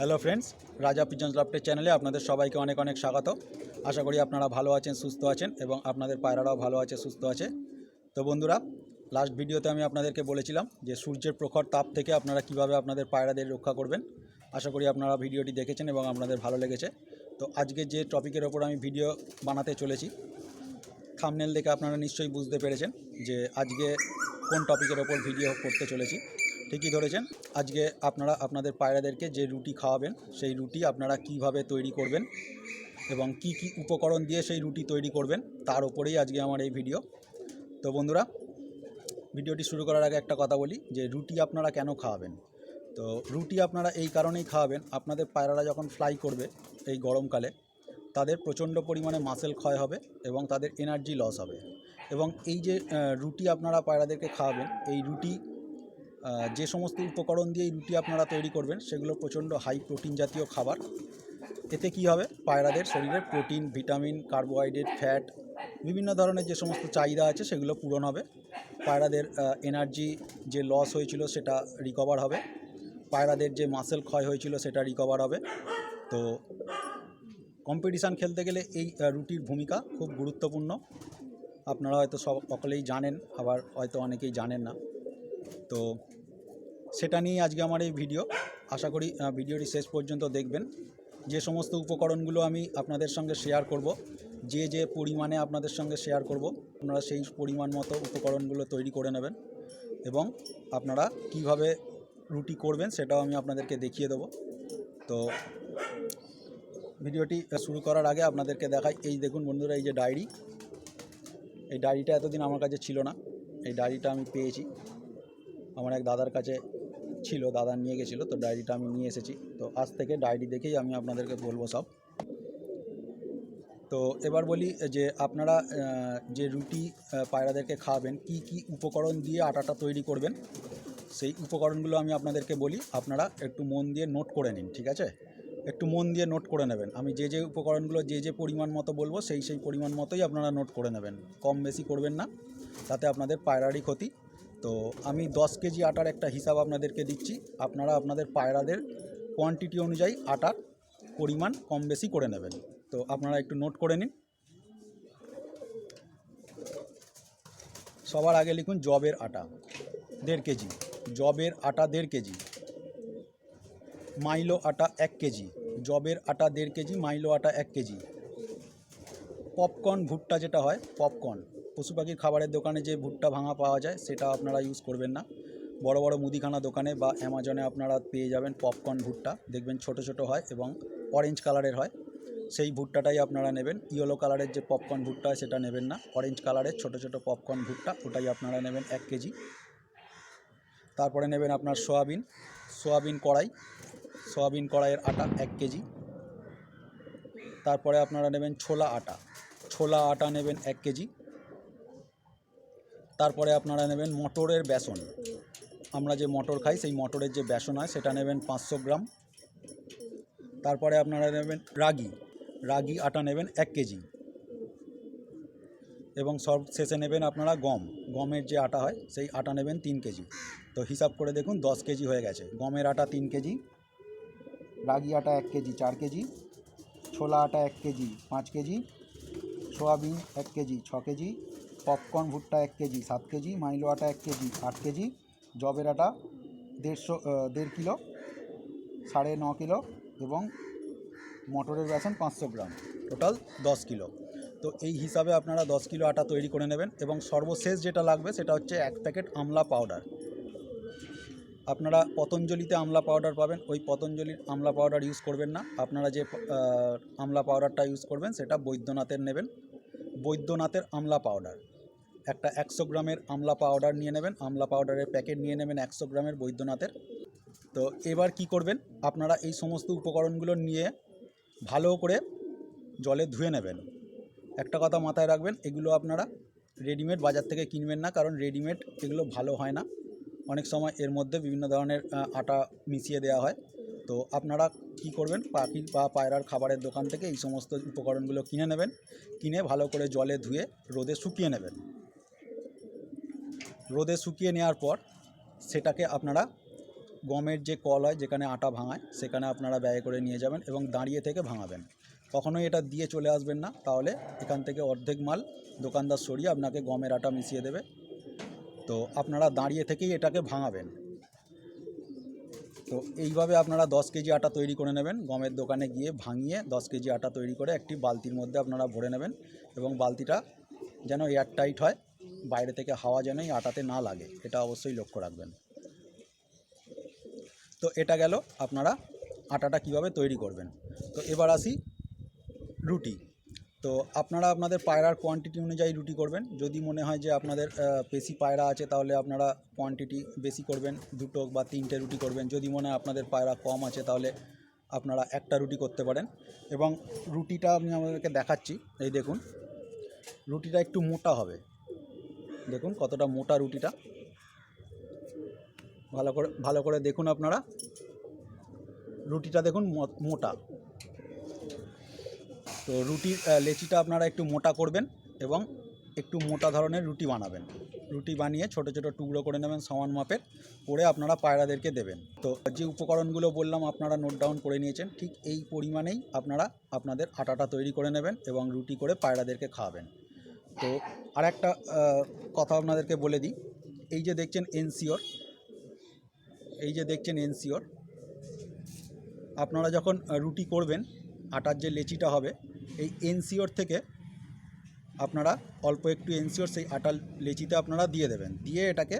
Hello friends Raja pigeons লাফটের চ্যানেলে আপনাদের সবাইকে অনেক অনেক স্বাগত। আশা করি আপনারা ভালো আছেন, সুস্থ আছেন এবং আপনাদের পায়রারাও ভালো আছে, সুস্থ আছে। তো বন্ধুরা লাস্ট ভিডিওতে আমি আপনাদেরকে বলেছিলাম যে সূর্যের প্রখর তাপ থেকে আপনারা কীভাবে আপনাদের পায়রাদের রক্ষা করবেন। আশা করি আপনারা ভিডিওটি দেখেছেন এবং আপনাদের ভালো লেগেছে। তো আজকে যে টপিকের ওপর আমি ভিডিও বানাতে চলেছি থামনেল দেখে আপনারা নিশ্চয়ই বুঝতে পেরেছেন যে আজকে কোন টপিকের ওপর ভিডিও করতে চলেছি। ঠিকই ধরেছেন। আজকে আপনারা আপনাদের পায়রাদেরকে যে রুটি খাওয়াবেন, সেই রুটি আপনারা কীভাবে তৈরি করবেন এবং কি কি উপকরণ দিয়ে সেই রুটি তৈরি করবেন, তার উপরেই আজকে আমার এই ভিডিও। তো বন্ধুরা, ভিডিওটি শুরু করার আগে একটা কথা বলি যে রুটি আপনারা কেন খাওয়াবেন? তো রুটি আপনারা এই কারণেই খাওয়াবেন, আপনাদের পায়রারা যখন ফ্লাই করবে এই গরমকালে, তাদের প্রচণ্ড পরিমাণে মাসেল ক্ষয় হবে এবং তাদের এনার্জি লস হবে। এবং এই যে রুটি আপনারা পায়রাদেরকে খাওয়াবেন, এই রুটি যে সমস্ত উপকরণ দিয়ে রুটি আপনারা তৈরি করবেন, সেগুলো প্রচণ্ড হাই প্রোটিন জাতীয় খাবার। এতে কি হবে? পায়রাদের শরীরে প্রোটিন ভিটামিন কার্বোহাইড্রেট ফ্যাট বিভিন্ন ধরনের যে সমস্ত চাহিদা আছে, সেগুলো পূরণ হবে। পায়রাদের এনার্জি যে লস হয়েছিল, সেটা রিকভার হবে। পায়রাদের যে মাসেল ক্ষয় হয়েছিল, সেটা রিকভার হবে। তো কম্পিটিশান খেলতে গেলে এই রুটির ভূমিকা খুব গুরুত্বপূর্ণ। আপনারা হয়তো সব সকলেই জানেন, আবার হয়তো অনেকেই জানেন না। তো সেটা নিয়ে আজকে আমার এই ভিডিও। আশা করি ভিডিওটি শেষ পর্যন্ত দেখবেন। যে সমস্ত উপকরণগুলো আমি আপনাদের সঙ্গে শেয়ার করব, যে যে পরিমাণে আপনাদের সঙ্গে শেয়ার করব, আপনারা সেই পরিমাণ মতো উপকরণগুলো তৈরি করে নেবেন এবং আপনারা কীভাবে রুটি করবেন সেটাও আমি আপনাদেরকে দেখিয়ে দেবো। তো ভিডিওটি শুরু করার আগে আপনাদেরকে দেখাই। এই দেখুন বন্ধুরা, এই যে ডায়েরি। এই ডায়েরিটা এতদিন আমার কাছে ছিল না। এই ডায়েরিটা আমি পেয়েছি। আমার এক দাদার কাছে ছিল, দাদা নিয়ে গেছিল, তো ডায়েরিটা আমি নিয়ে এসেছি। তো আজ থেকে ডায়েরি দেখেই আমি আপনাদেরকে বলব সব। তো এবার বলি যে আপনারা যে রুটি পায়রাদেরকে খাওয়াবেন, কি কি উপকরণ দিয়ে আটাটা তৈরি করবেন, সেই উপকরণগুলো আমি আপনাদেরকে বলি। আপনারা একটু মন দিয়ে নোট করে নিন, ঠিক আছে? একটু মন দিয়ে নোট করে নেবেন। আমি যে যে উপকরণগুলো যে যে পরিমাণ মতো বলব, সেই সেই পরিমাণ মতোই আপনারা নোট করে নেবেন। কম বেশি করবেন না, তাতে আপনাদের পায়রারই ক্ষতি। তো আমি দশ কেজি আটার একটা হিসাব আপনাদেরকে দিচ্ছি। আপনারা আপনাদের পায়রাদের কোয়ান্টিটি অনুযায়ী আটার পরিমাণ কম বেশি করে নেবেন। তো আপনারা একটু নোট করে নিন। সবার আগে লিখুন জবের আটা, দেড় কেজি। জবের আটা দেড় কেজি। মাইলো আটা এক কেজি। জবের আটা দেড় কেজি, মাইলো আটা এক কেজি। পপকর্ন, ভুট্টা যেটা হয়, পপকর্ন। পশু পাখির খাবারের দোকানে যে ভুট্টা ভাঙা পাওয়া যায়, সেটা আপনারা ইউজ করবেন না। বড় বড় মুদিখানা দোকানে বা অ্যামাজনে আপনারা পেয়ে যাবেন পপকর্ন ভুট্টা। দেখবেন ছোট ছোট হয় এবং অরেঞ্জ কালারের হয়। সেই ভুট্টাটাই আপনারা নেবেন। ইয়েলো কালারের যে পপকর্ন ভুট্টা হয়, সেটা নেবেন না। অরেঞ্জ কালারের ছোট ছোট পপকর্ন ভুট্টা, ওটাই আপনারা নেবেন এক কেজি। তারপরে নেবেন আপনার সোয়াবিন। সোয়াবিন কড়াই। সোয়াবিন কড়াইয়ের আটা এক কেজি। তারপরে আপনারা নেবেন ছোলা আটা। ছোলা আটা নেবেন এক কেজি। তারপরে আপনারা নেবেন মটরের বেসন। আমরা যে মটর খাই, সেই মটরের যে বেসন হয়, সেটা নেবেন পাঁচশো গ্রাম। তারপরে আপনারা নেবেন রাগি। রাগি আটা নেবেন এক কেজি। এবং সব শেষে নেবেন আপনারা গম। গমের যে আটা হয়, সেই আটা নেবেন তিন কেজি। তো হিসাব করে দেখুন, দশ কেজি হয়ে গেছে। গমের আটা তিন কেজি, রাগি আটা এক কেজি, চার কেজি, ছোলা আটা এক কেজি, পাঁচ কেজি, সোয়াবিন এক কেজি, ছ কেজি পপকর্ন ভুট্টা এক কেজি, সাত কেজি মাইলো আটা এক কেজি, আট কেজি, জবের আটা দেড়শো দেড় কিলো, সাড়ে ন কিলো এবং মটরের বেসন পাঁচশো গ্রাম, টোটাল দশ কিলো। তো এই হিসাবে আপনারা দশ কিলো আটা তৈরি করে নেবেন এবং সর্বশেষ যেটা লাগবে সেটা হচ্ছে এক প্যাকেট আমলা পাউডার। আপনারা পতঞ্জলিতে আমলা পাউডার পাবেন, ওই পতঞ্জলির আমলা পাউডার ইউজ করবেন না। আপনারা যে আমলা পাউডারটা ইউজ করবেন সেটা বৈদ্যনাথের নেবেন। বৈদ্যনাথের আমলা পাউডার। একটা একশো গ্রামের আমলা পাউডার নিয়ে নেবেন। আমলা পাউডারের প্যাকেট নিয়ে নেবেন একশো গ্রামের বৈদ্যনাথের। তো এবার কি করবেন? আপনারা এই সমস্ত উপকরণগুলো নিয়ে ভালো করে জলে ধুয়ে নেবেন। একটা কথা মাথায় রাখবেন, এগুলো আপনারা রেডিমেড বাজার থেকে কিনবেন না, কারণ রেডিমেড এগুলো ভালো হয় না। অনেক সময় এর মধ্যে বিভিন্ন ধরনের আটা মিশিয়ে দেওয়া হয়। তো আপনারা কি করবেন? পাখির বা পায়রার খাবারের দোকান থেকে এই সমস্ত উপকরণগুলো কিনে নেবেন। কিনে ভালো করে জলে ধুয়ে রোদে শুকিয়ে নেবেন। রোদে শুকিয়ে নেওয়ার পর সেটাকে আপনারা গমের যে কল হয়, যেখানে আটা ভাঙায়, সেখানে আপনারা ব্যয় করে নিয়ে যাবেন এবং দাঁড়িয়ে থেকে ভাঙাবেন। কখনোই এটা দিয়ে চলে আসবেন না। তাহলে এখান থেকে অর্ধেক মাল দোকানদার সরিয়ে আপনাকে গমের আটা মিশিয়ে দেবে। তো আপনারা দাঁড়িয়ে থেকেই এটাকে ভাঙাবেন। তো এইভাবে আপনারা দশ কেজি আটা তৈরি করে নেবেন। গমের দোকানে গিয়ে ভাঙিয়ে দশ কেজি আটা তৈরি করে একটি বালতির মধ্যে আপনারা ভরে নেবেন এবং বালতিটা যেন এয়ার টাইট হয়। বাইরে থেকে হাওয়া যেন এই আটাতে না লাগে, এটা অবশ্যই লক্ষ্য রাখবেন। তো এটা গেল আপনারা আটাটা কীভাবে তৈরি করবেন। তো এবার আসি রুটি। তো আপনারা আপনাদের পায়রার কোয়ান্টিটি অনুযায়ী রুটি করবেন। যদি মনে হয় যে আপনাদের বেশি পায়রা আছে, তাহলে আপনারা কোয়ান্টিটি বেশি করবেন, দুটো বা তিনটে রুটি করবেন। যদি মনে হয় আপনাদের পায়রা কম আছে, তাহলে আপনারা একটা রুটি করতে পারেন। এবং রুটিটা আমি আমাদেরকে দেখাচ্ছি, এই দেখুন। রুটিটা একটু মোটা হবে। দেখুন কতটা মোটা রুটিটা। ভালো করে ভালো করে দেখুন আপনারা। রুটিটা দেখুন মোটা। তো রুটির লেচিটা আপনারা একটু মোটা করবেন এবং একটু মোটা ধরনের রুটি বানাবেন। রুটি বানিয়ে ছোট ছোট টুকরো করে নেবেন সমান মাপের, করে আপনারা পায়রাদেরকে দেবেন। তো যে উপকরণগুলো বললাম আপনারা নোট ডাউন করে নিয়েছেন, ঠিক এই পরিমাণেই আপনারা আপনাদের আটাটা তৈরি করে নেবেন এবং রুটি করে পায়রাদেরকে খাওয়াবেন। তো আর একটা কথা আপনাদেরকে বলে দিই। এই যে দেখছেন এনসিওর, এই যে দেখছেন এনসিওর, আপনারা যখন রুটি করবেন, আটার যে লেচিটা হবে, এই এনসিওর থেকে আপনারা অল্প একটু এনসিওর, সেই আটার লেচিতে আপনারা দিয়ে দেবেন। দিয়ে এটাকে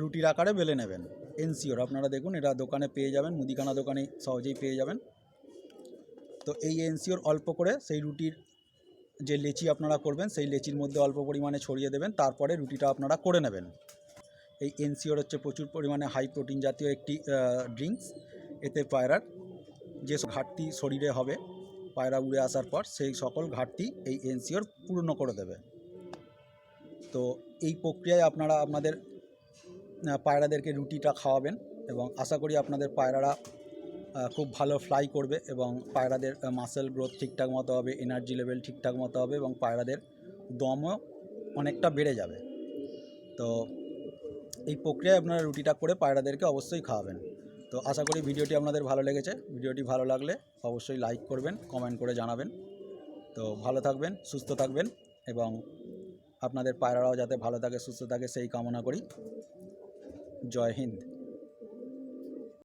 রুটির আকারে বেলে নেবেন, এনসিওর। আপনারা দেখুন, এটা দোকানে পেয়ে যাবেন, মুদিখানা দোকানে সহজেই পেয়ে যাবেন। তো এই এনসিওর অল্প করে সেই রুটির যে লেচি আপনারা করবেন, সেই লেচির মধ্যে অল্প পরিমাণে ছড়িয়ে দেবেন, তারপরে রুটিটা আপনারা করে নেবেন। এই এনসিওর হচ্ছে প্রচুর পরিমাণে হাই প্রোটিন জাতীয় একটি ড্রিঙ্কস এতে পায়রার যে ঘাটতি শরীরে হবে, পায়রা উড়ে আসার পর সেই সকল ঘাটতি এই এনসিওর পূর্ণ করে দেবে। তো এই প্রক্রিয়ায় আপনারা আপনাদের পায়রাদেরকে রুটিটা খাওয়াবেন এবং আশা করি আপনাদের পায়রারা খুব ভালো ফ্লাই করবে এবং পায়রাদের মাসেল গ্রোথ ঠিকঠাক মতো হবে এনার্জি লেভেল ঠিকঠাক মতো হবে এবং পায়রাদের দমও অনেকটা বেড়ে যাবে। তো এই প্রক্রিয়ায় আপনারা রুটিটা করে পায়রাদেরকে অবশ্যই খাওয়াবেন। তো আশা করি ভিডিওটি আপনাদের ভালো লেগেছে। ভিডিওটি ভালো লাগলে অবশ্যই লাইক করবেন কমেন্ট করে জানাবেন। তো ভালো থাকবেন, সুস্থ থাকবেন এবং আপনাদের পায়রারাও যাতে ভালো থাকে, সুস্থ থাকে, সেই কামনা করি। জয় হিন্দ।